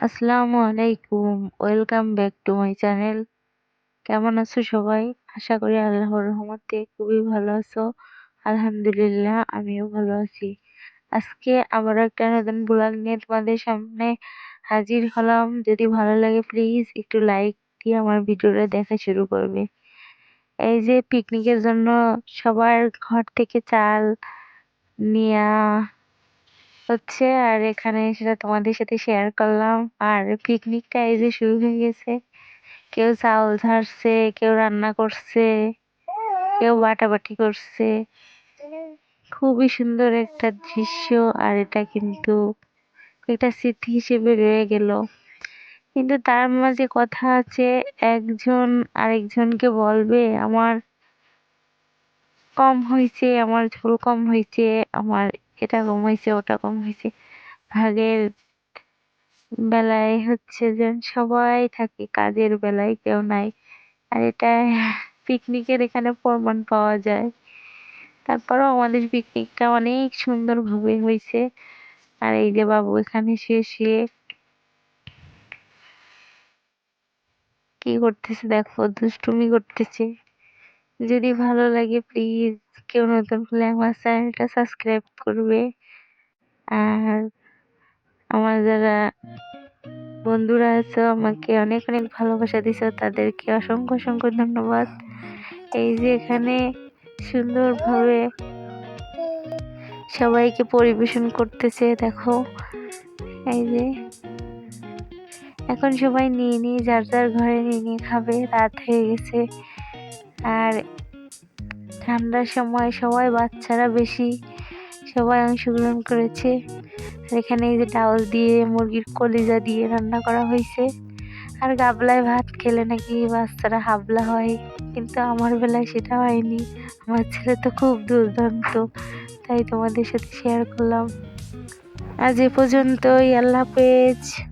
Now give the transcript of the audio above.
আসসালামু আলাইকুম, welcome back to my channel. কেমন আছো সবাই? আশা করি আল্লাহর রহমতে খুবই ভালো আছো। আলহামদুলিল্লাহ, আমিও ভালো আছি। আজকে আবার একটা নতুন ব্লগ নিয়ে তোমাদের সামনে হাজির হলাম। যদি ভালো লাগে প্লিজ একটু লাইক দিয়ে আমার ভিডিওটা দেখা শুরু করবে। এই যে পিকনিকের জন্য সবার ঘর থেকে চাল নিয়া হচ্ছে, আর এখানে সেটা তোমাদের সাথে শেয়ার করলাম। আর পিকনিকটা এই যে শুরু হয়ে গেছে। কেউ চাউল ঝাড়ছে, কেউ রান্না করছে, কেউ বাটাবাটি করছে। খুবই সুন্দর একটা দৃশ্য, আর এটা কিন্তু একটা স্মৃতি হিসেবে রয়ে গেল। কিন্তু তার মাঝে কথা আছে, একজন আরেকজনকে বলবে, আমার কম হয়েছে, আমার ঝোল কম হয়েছে, আমার এটা কম হয়েছে ওটা কম হয়েছে ভাগের বেলায় হচ্ছে যে সবাই থাকে, কাজের বেলায় কেউ নাই। আর এটা পিকনিকের এখানে প্রমাণ পাওয়া যায়। তারপরেও আমাদের পিকনিকটা অনেক সুন্দরভাবে হয়েছে। আর এই যে বাবু এখানে শুয়ে শুয়ে কি করতেছে দেখো, দুষ্টুমি করতেছে। যদি ভালো লাগে প্লিজ কেউ নতুন হলে আমার চ্যানেলটা সাবস্ক্রাইব করবে। আর আমার যারা বন্ধুরা আছো, আমাকে অনেক অনেক ভালোবাসা দিছো, তাদেরকে অসংখ্য অসংখ্য ধন্যবাদ। এই যে এখানে সুন্দরভাবে সবাইকে পরিবেশন করতেছে, দেখো। এই যে এখন সবাই নিয়ে নিয়ে, যার যার ঘরে নিয়ে নিয়ে খাবে, রাত হয়ে গেছে। আর ঠান্ডার সময় সবাই বাচ্চারা বেশি, সবাই অংশগ্রহণ করেছে। আর এখানে এই যে ডাউল দিয়ে, মুরগির কলিজা দিয়ে রান্না করা হয়েছে। আর গাবলায় ভাত খেলে নাকি বাচ্চারা হাবলা হয়, কিন্তু আমার বেলায় সেটা হয়নি। আমার ছেলে তো খুব দুর্দান্ত, তাই তোমাদের সাথে শেয়ার করলাম। আজ এ পর্যন্তই, আল্লাহ হাফেজ।